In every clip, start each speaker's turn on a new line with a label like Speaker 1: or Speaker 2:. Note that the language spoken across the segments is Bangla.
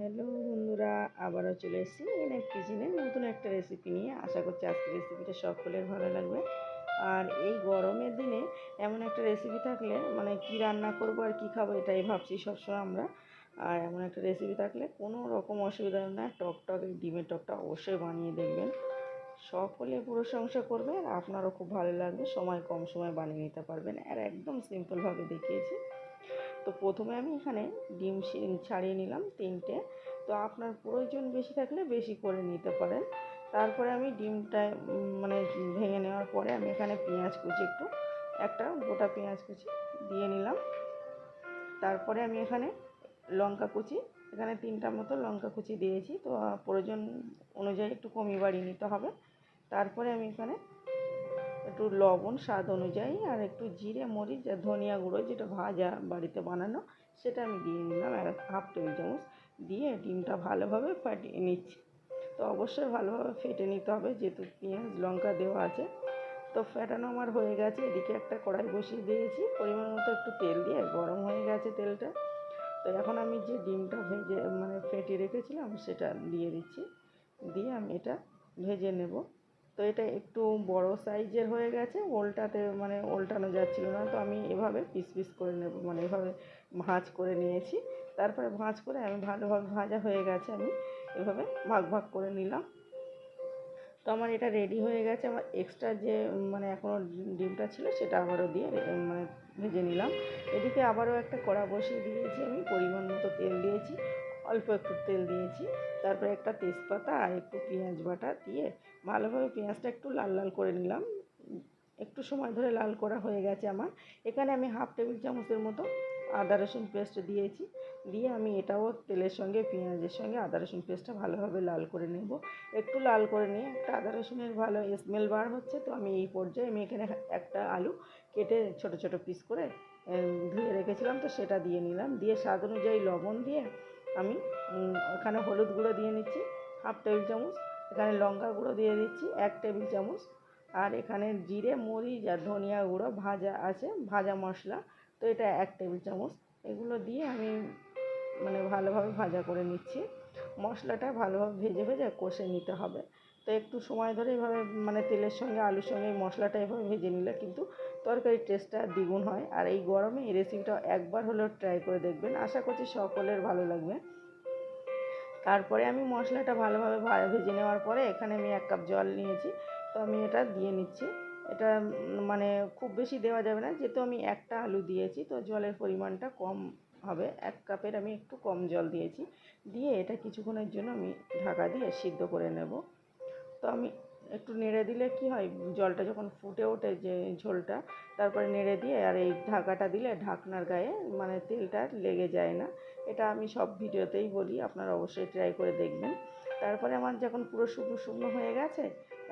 Speaker 1: হ্যালো বন্ধুরা, আবারও চলে এসেছি এনএফ কিচেনে নতুন একটা রেসিপি নিয়ে। আশা করছি আজকের রেসিপিটা সকলের ভালো লাগবে। আর এই গরমের দিনে এমন একটা রেসিপি থাকলে মানে কি রান্না করব আর কি খাব এটাই ভাবছি সবসময় আমরা। আর এমন একটা রেসিপি থাকলে কোনো রকম অসুবিধা হবে না। টক টক এই ডিমের টকটা অবশ্যই বানিয়ে দেখবেন। সকলে প্রশংসা করবে আর আপনারও খুব ভালো লাগবে। সময় কম সময় বানিয়ে নিতে পারবেন। আর একদম সিম্পলভাবে দেখিয়েছি। তো প্রথমে আমি এখানে ডিম ছাড়িয়ে নিলাম তিনটে। তো আপনার প্রয়োজন বেশি থাকলে বেশি করে নিতে পারেন। তারপরে আমি ডিমটা মানে ভেঙে নেওয়ার পরে আমি এখানে পেঁয়াজ কুচি একটু, একটা গোটা পেঁয়াজ কুচি দিয়ে নিলাম। তারপরে আমি এখানে লঙ্কা কুচি, এখানে তিনটা মতো লঙ্কা কুচি দিয়েছি। তো প্রয়োজন অনুযায়ী একটু কমিয়ে বাড়িয়ে নিতে হবে। তারপরে আমি এখানে একটু লবণ, স্বাদ অনুযায়ী, আর একটু জিরে, মরিচ, আর ধনিয়া গুঁড়ো, যেটা ভাজা বাড়িতে বানানো, সেটা আমি দিয়ে নিলাম। এক হাফ টেবিল চামচ দিয়ে ডিমটা ভালোভাবে ফাটিয়ে নিচ্ছি। তো অবশ্যই ভালোভাবে ফেটে নিতে হবে, যেহেতু পেঁয়াজ, লঙ্কা দেওয়া আছে। তো ফেটানো আমার হয়ে গেছে, এদিকে একটা কড়াই বসিয়ে দিয়েছি। পরিমাণ মতো একটু তেল দিয়ে গরম হয়ে গেছে তেলটা। তো এখন আমি যে ডিমটা ভেজে মানে ফেটিয়ে রেখেছিলাম, সেটা দিয়ে দিচ্ছি। দিয়ে আমি এটা ভেজে নেব। তো এটা একটু বড় সাইজের হয়ে গেছে, ওলটাতে মানে ওলটানো যাচ্ছিল না, তো আমি এভাবে পিস পিস করে নেব মানে এভাবে ভাঁজ করে নিয়েছি। তারপরে ভাঁজ করে আমি ভালোভাবে ভাজা হয়ে গেছে, আমি এভাবে ভাগ ভাগ করে নিলাম। তো আমার এটা রেডি হয়ে গেছে, আমার এক্সট্রা যে মানে এখনও ডিমটা ছিল সেটা আবারও দিয়ে মানে ভেজে নিলাম। এদিকে আবারও একটা কড়া বসিয়ে দিয়েছি, আমি পরিমাণ মতো তেল দিয়েছি। অল্প একটু তেল দিয়েছি। তারপরে একটা তেজপাতা আর একটু পেঁয়াজ বাটা দিয়ে ভালোভাবে পেঁয়াজটা একটু লাল লাল করে নিলাম। একটু সময় ধরে লাল করা হয়ে গেছে আমার। এখানে আমি হাফ টেবিল চামচের মতো আদা রসুন পেস্ট দিয়েছি। দিয়ে আমি এটাও তেলের সঙ্গে, পেঁয়াজের সঙ্গে আদা রসুন পেস্টটা ভালোভাবে লাল করে নেব। একটু লাল করে নিয়ে একটা আদা রসুনের ভালো স্মেল বার হচ্ছে, তো আমি এই পর্যায়ে আমি এখানে একটা আলু কেটে ছোট ছোট পিস করে ধুয়ে রেখেছিলাম, তো সেটা দিয়ে নিলাম। দিয়ে স্বাদ অনুযায়ী লবণ দিয়ে আমি এখানে হলুদ গুঁড়ো দিয়ে নিচ্ছি, হাফ টেবিল চামচ, এখানে লঙ্কা গুঁড়ো দিয়ে দিচ্ছি, এক টেবিল চামচ, আর এখানে জিরে, মরিচ আর ধনিয়া গুঁড়ো ভাজা আছে, ভাজা মশলা, তো এটা এক টেবিল চামচ, এগুলো দিয়ে আমি মানে ভালোভাবে ভাজা করে নিচ্ছি, মশলাটা ভালোভাবে ভেজে ভেজে কষে নিতে হবে, তো একটু সময় ধরে এভাবে মানে তেলের সঙ্গে, আলুর সঙ্গে মশলাটা এভাবে ভেজে নিলে কিন্তু তরকারির টেস্টটা দ্বিগুণ হয়। আর এই গরমে এই রেসিপিটা একবার হলেও ট্রাই করে দেখবেন। আশা করছি সকলের ভালো লাগবে। তারপরে আমি মশলাটা ভালোভাবে ভেজে নেওয়ার পরে এখানে আমি এক কাপ জল নিয়েছি। তো আমি এটা দিয়ে নিচ্ছি। এটা মানে খুব বেশি দেওয়া যাবে না। যেহেতু আমি একটা আলু দিয়েছি, তো জলের পরিমাণটা কম হবে। এক কাপের আমি একটু কম জল দিয়েছি। দিয়ে এটা কিছুক্ষণের জন্য আমি ঢাকা দিয়ে সিদ্ধ করে নেব। তো আমি একটু নেড়ে দিলে কি হয়, জলটা যখন ফুটে ওঠে যে ঝোলটা, তারপরে নেড়ে দিয়ে আর এই ঢাকাটা দিলে ঢাকনার গায়ে মানে তেলটা লেগে যায় না। এটা আমি সব ভিডিওতেই বলি, আপনারা অবশ্যই ট্রাই করে দেখবেন। তারপরে আমার যখন পুরো শুকনো শুকনো হয়ে গেছে,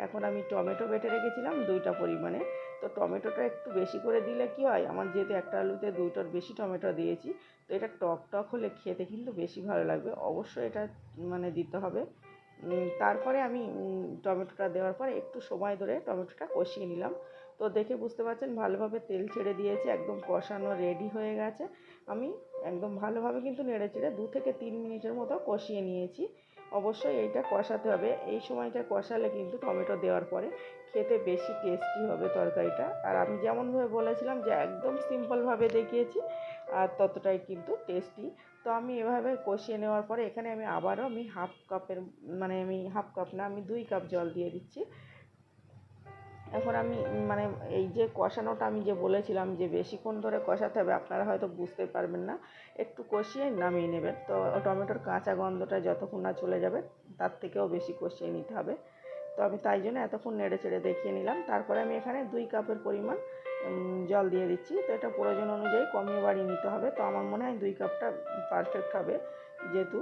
Speaker 1: এখন আমি টমেটো বেটে রেখেছিলাম দুইটা পরিমাণে। তো টমেটোটা একটু বেশি করে দিলে কি হয়, আমার যেহেতু একটা আলুতে দুইটার বেশি টমেটো দিয়েছি, তো এটা টক টক হলে খেতে কিন্তু বেশি ভালো লাগবে। অবশ্যই এটা মানে দিতে হবে। তারপরে আমি টমেটোটা দেওয়ার পরে একটু সময় ধরে টমেটোটা কষিয়ে নিলাম। তো দেখে বুঝতে পারছেন, ভালোভাবে তেল ছেড়ে দিয়েছে, একদম কষানো রেডি হয়ে গেছে। আমি একদম ভালোভাবে কিন্তু নেড়ে চেড়ে দু থেকে তিন মিনিটের মতো কষিয়ে নিয়েছি। অবশ্যই এইটা কষাতে হবে। এই সময়টা কষালে কিন্তু টমেটো দেওয়ার পরে খেতে বেশি টেস্টি হবে তরকারিটা। আর আমি যেমনভাবে বলেছিলাম যে একদম সিম্পলভাবে দেখিয়েছি, আর ততটাই কিন্তু টেস্টি তো আমি এভাবে কষিয়ে নেওয়ার পরে এখানে আমি আবারও আমি হাফ কাপের মানে আমি হাফ কাপ না, আমি দুই কাপ জল দিয়ে দিচ্ছি। এখন আমি মানে এই যে কষানোটা আমি যে বলেছিলাম যে বেশিক্ষণ ধরে কষাতে হবে, আপনারা হয়তো বুঝতে পারবেন না। একটু কষিয়ে নামিয়ে নেবেন। তো টমেটোর কাঁচা গন্ধটা যতক্ষণ না চলে যাবে, তার থেকেও বেশি কষিয়ে নিতে হবে। তো আমি তাই জন্য এতক্ষণ নেড়ে চেড়ে দেখিয়ে নিলাম। তারপরে আমি এখানে দুই কাপের পরিমাণ জল দিয়ে দিচ্ছি। তো এটা প্রয়োজন অনুযায়ী কমিয়ে বাড়িয়ে নিতে হবে। তো আমার মনে হয় দুই কাপটা পারফেক্ট হবে, যেহেতু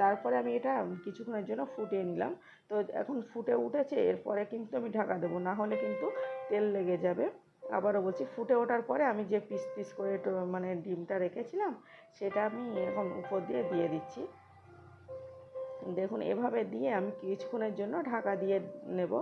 Speaker 1: তারপরে আমি এটা কিছুক্ষণের জন্য ফুটিয়ে নিলাম। তো এখন ফুটে উঠেছে, এরপরে কিন্তু আমি ঢাকা দেবো। না হলে কিন্তু তেল লেগে যাবে। আবারও বলছি, ফুটে ওঠার পরে আমি যে পিস পিস করে মানে ডিমটা রেখেছিলাম, সেটা আমি এখন উপর দিয়ে দিয়ে দিচ্ছি। দেখুন, এভাবে দিয়ে আমি কিছুক্ষণের জন্য ঢাকা দিয়ে নেব।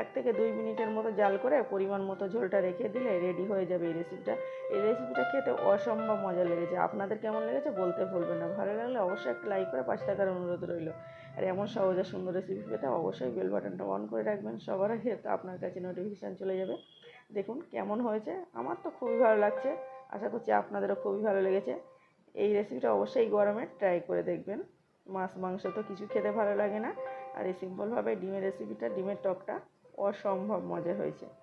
Speaker 1: এক থেকে দুই মিনিটের মতো জাল করে পরিমাণ মতো ঝোলটা রেখে দিলে রেডি হয়ে যাবে এই রেসিপিটা এই রেসিপিটা খেতে অসম্ভব মজা লেগেছে। আপনাদের কেমন লেগেছে বলতে ভুলবেন না। ভালো লাগলে অবশ্যই একটা লাইক করে পাঁচ টাকার অনুরোধ রইল। আর এমন সহজ আর সুন্দর রেসিপি পেতে অবশ্যই বেল বাটনটা অন করে রাখবেন। সবার আগে আপনার কাছে নোটিফিকেশান চলে যাবে। দেখুন, কেমন হয়েছে? আমার তো খুবই ভালো লাগছে। আশা করছি আপনাদেরও খুবই ভালো লেগেছে। এই রেসিপিটা অবশ্যই গরমে ট্রাই করে দেখবেন। মাছ, মাংস তো কিছু খেতে ভালো লাগে না। আর এই সিম্পলভাবে ডিমের রেসিপিটা ডিমের টকটা অসম্ভব মজা হয়েছে।